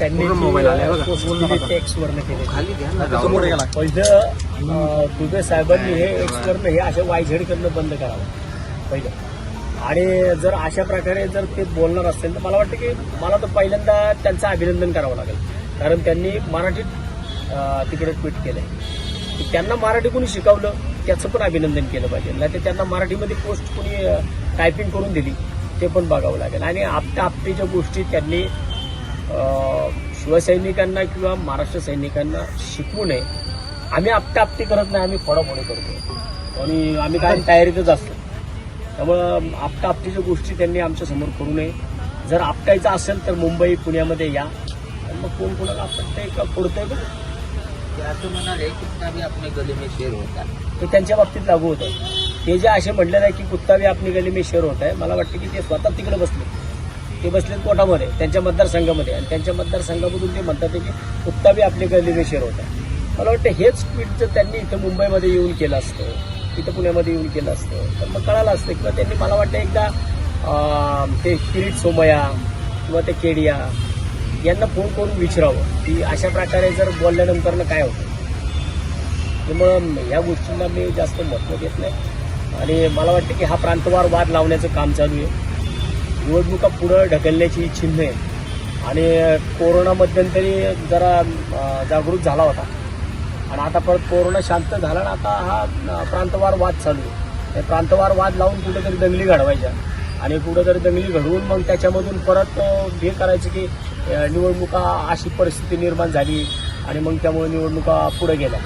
त्यांनी मोबाईल पहिलं दुबे साहेबांनी हे एक्स करणं हे असे वायझेड करणं बंद करावं. पहिलं. आणि जर अशा प्रकारे जर ते बोलणार असतील तर मला वाटतं की मला तर पहिल्यांदा त्यांचं अभिनंदन करावं लागेल. कारण त्यांनी मराठीत तिकडे ट्विट केलंय. त्यांना मराठी कोणी शिकवलं त्याचं पण अभिनंदन केलं पाहिजे. नाही तर त्यांना मराठीमध्ये पोस्ट कोणी टायपिंग करून दिली ते पण बघावं लागेल. आणि आपटा आपटीच्या गोष्टी त्यांनी शिवसैनिकांना किंवा महाराष्ट्र सैनिकांना शिकवू नये. आम्ही आपटा आपटी करत नाही आम्ही फोडाफोडी करतो. आणि आम्ही काय तयारीतच असतो. त्यामुळं आपटा आपटीच्या गोष्टी त्यांनी आमच्यासमोर करू नये. जर आपटायचं असेल तर मुंबई पुण्यामध्ये या. आणि मग कोण कोणाला आपटतंय का फोडतंय का ते असं म्हणाले की आम्ही आपले गले में शेर होता. ते त्यांच्या बाबतीत लागू होतं. ते जे असे म्हटलेलं आहे की कुत्तावी आपली गली मी शेअर होत आहे मला वाटतं की ते स्वतः तिकडे बसले. ते बसलेत कोटामध्ये त्यांच्या मतदारसंघामध्ये. आणि त्यांच्या मतदारसंघामधून ते म्हणतात की कुत्तावी आपली गली शेअर होत आहे मला वाटतं हेच ट्विट जर त्यांनी इथं मुंबईमध्ये येऊन केलं असतं. इथं पुण्यामध्ये येऊन केलं असतं. तर मग कळालं असतं किंवा त्यांनी मला वाटतं एकदा ते किरीट सोमया किंवा ते केडिया यांना फोन करून विचारावं की अशा प्रकारे जर बोलल्यानंतर काय होतं. त्यामुळं ह्या गोष्टींना मी जास्त महत्त्व देत नाही. आणि मला वाटतं की हा प्रांतवार वाद लावण्याचं काम चालू आहे. निवडणुका पुढं ढकलण्याची चिन्ह आहे आणि कोरोना मध्यंतरी जरा जागृत झाला होता. आणि आता परत कोरोना शांत झाला आणि आता हा प्रांतवार वाद चालू आहे. प्रांतवार वाद लावून कुठेतरी दंगली घडवायच्या. आणि कुठेतरी दंगली घडवून मग त्याच्यामधून परत हे करायचं की निवडणुका अशी परिस्थिती निर्माण झाली आणि मग त्यामुळे निवडणुका पुढे गेल्या.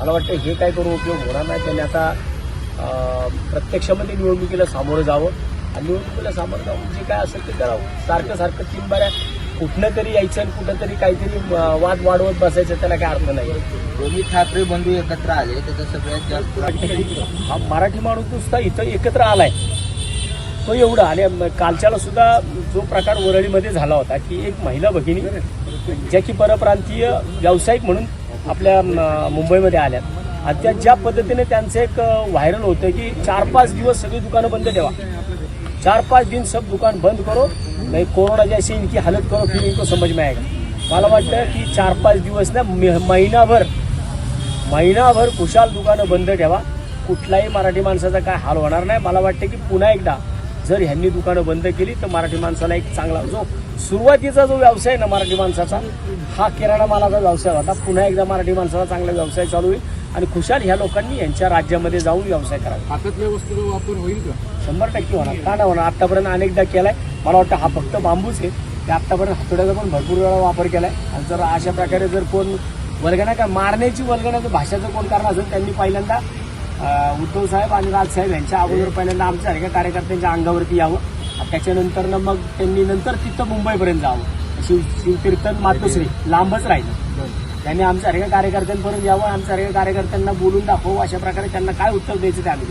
मला वाटतं हे काय करून उपयोग होणार नाही. त्यांनी आता प्रत्यक्षामध्ये निवडणुकीला सामोरं जावं. निवडणुकीला सामोरं जाऊन जे काय असेल ते करावं. सारखं सारखं तीन बाऱ्या कुठनं तरी यायचं आणि कुठं तरी काहीतरी वाद वाढवत बसायचं त्याला काय अर्थ नाही. दोन्ही ठाकरे बंधू एकत्र आले त्याचा सगळ्यात जास्त हा मराठी माणूस नुसता इथं एकत्र आलाय. तो एवढा आणि कालच्याला सुद्धा जो प्रकार वरळीमध्ये झाला होता की एक महिला भगिनी ज्या की परप्रांतीय व्यावसायिक म्हणून आपल्या मुंबईमध्ये आल्यात. आणि त्या ज्या पद्धतीने त्यांचं एक व्हायरल होतं की चार पाच दिवस सगळी दुकानं बंद ठेवा. चार पाच दिन सब दुकान बंद करो नहीं कोरोना जैसे इनकी हालत करो फिर इनको समझ में आएगा। मला वाटतं की चार पाच दिवस ना महिनाभर महिनाभर खुशाल दुकानं बंद ठेवा। कुठलाही मराठी माणसाचा काय हाल होणार नाही. मला वाटतं की पुन्हा एकदा जर ह्यांनी दुकानं बंद केली तर मराठी माणसाला एक चांगला जो सुरुवातीचा जो व्यवसाय ना मराठी माणसाचा हा किराणा मालाचा व्यवसाय होता. पुन्हा एकदा मराठी माणसाला चांगला व्यवसाय चालू होईल. आणि खुशाल ह्या लोकांनी यांच्या राज्यामध्ये जाऊन व्यवसाय करावा. हातातल्या वस्तूचा वापर होईल का? शंभर टक्के होणार. का नाही होणार? आतापर्यंत अनेकदा केलाय. मला वाटतं हा फक्त बांबूच आहे. ते आतापर्यंत हातोड्याचा पण भरपूर वेळा वापर केलाय. आणि जर अशा प्रकारे जर कोण वल्गना काय मारण्याची वल्गण्याचं भाषाचं कोण कारण असेल त्यांनी पहिल्यांदा उद्धव साहेब आणि राजसाहेब यांच्या अगोदर पहिल्यांदा आमच्या सारख्या कार्यकर्त्यांच्या अंगावरती यावं. त्याच्यानंतर मग त्यांनी नंतर तिथं मुंबईपर्यंत जावं. शिव शिवकीर्तन मातोश्री लांबच राहिलं. त्यांनी आमच्यासारख्या कार्यकर्त्यांपर्यंत यावं आमच्यासारख्या कार्यकर्त्यांना बोलून दाखवू अशा प्रकारे त्यांना काय उत्तर द्यायचं ते आम्ही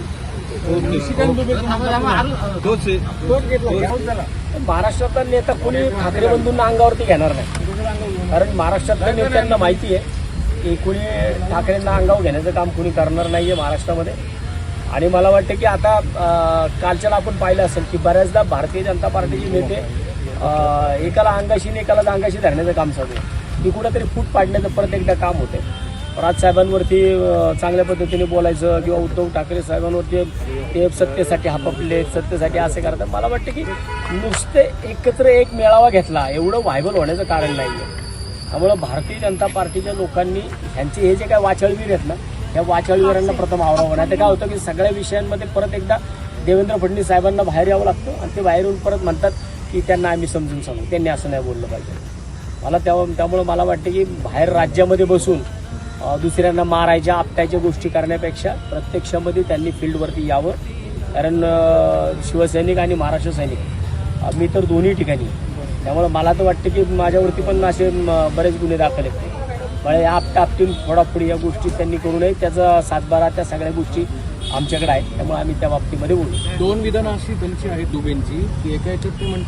महाराष्ट्रातला नेता कोणी ठाकरे बंधूंना अंगावरती घेणार नाही. कारण महाराष्ट्रातल्या नेत्यांना माहिती आहे की कुणी ठाकरेंना अंगावर घेण्याचं काम कुणी करणार नाहीये महाराष्ट्रामध्ये. आणि मला वाटतं की आता कालच्याला आपण पाहिलं असेल की बऱ्याचदा भारतीय जनता पार्टीचे नेते एकाला अंगाशी आणि एकाला अंगाशी धरण्याचं काम चालू आहे. की कुठंतरी फूट पाडण्याचं परत एकदा काम होते राजसाहेबांवरती अं, चांगल्या पद्धतीने बोलायचं किंवा उद्धव ठाकरे साहेबांवरती ते सत्तेसाठी हापपले सत्तेसाठी असे करतात. मला वाटतं की नुसते एकत्र एक मेळावा घेतला एवढं व्हायबल होण्याचं कारण नाही आहे त्यामुळं भारतीय जनता पार्टीच्या लोकांनी ह्यांचे हे जे काय वाचाळवीर आहेत ना त्या वाचाळवीरांना प्रथम आवडावं नाही तर काय होतं की सगळ्या विषयांमध्ये परत एकदा देवेंद्र फडणवीस साहेबांना बाहेर यावं लागतं आणि ते बाहेर येऊन परत म्हणतात की त्यांना आम्ही समजून सांगू. त्यांनी असं नाही बोललं पाहिजे. मला त्या त्यामुळं मला वाटतं की बाहेर राज्यामध्ये बसून दुसऱ्यांना मारायच्या आपटायच्या गोष्टी करण्यापेक्षा प्रत्यक्षामध्ये त्यांनी फील्डवरती यावं. कारण शिवसैनिक आणि महाराष्ट्र सैनिक मी तर दोन्ही ठिकाणी. त्यामुळं मला तर वाटतं की माझ्यावरती पण असे बरेच गुन्हे दाखल आहेत. म्हणजे या आपटा आपटीन फोडाफोडी या गोष्टी त्यांनी करू नये. त्याचा सातबारा त्या सगळ्या गोष्टी आमच्याकडे आहेत. त्यामुळे आम्ही त्या बाबतीमध्ये बोलू. दोन विधानं अशी त्यांची आहेत दुबेंची की एका याच्यात ते म्हणतात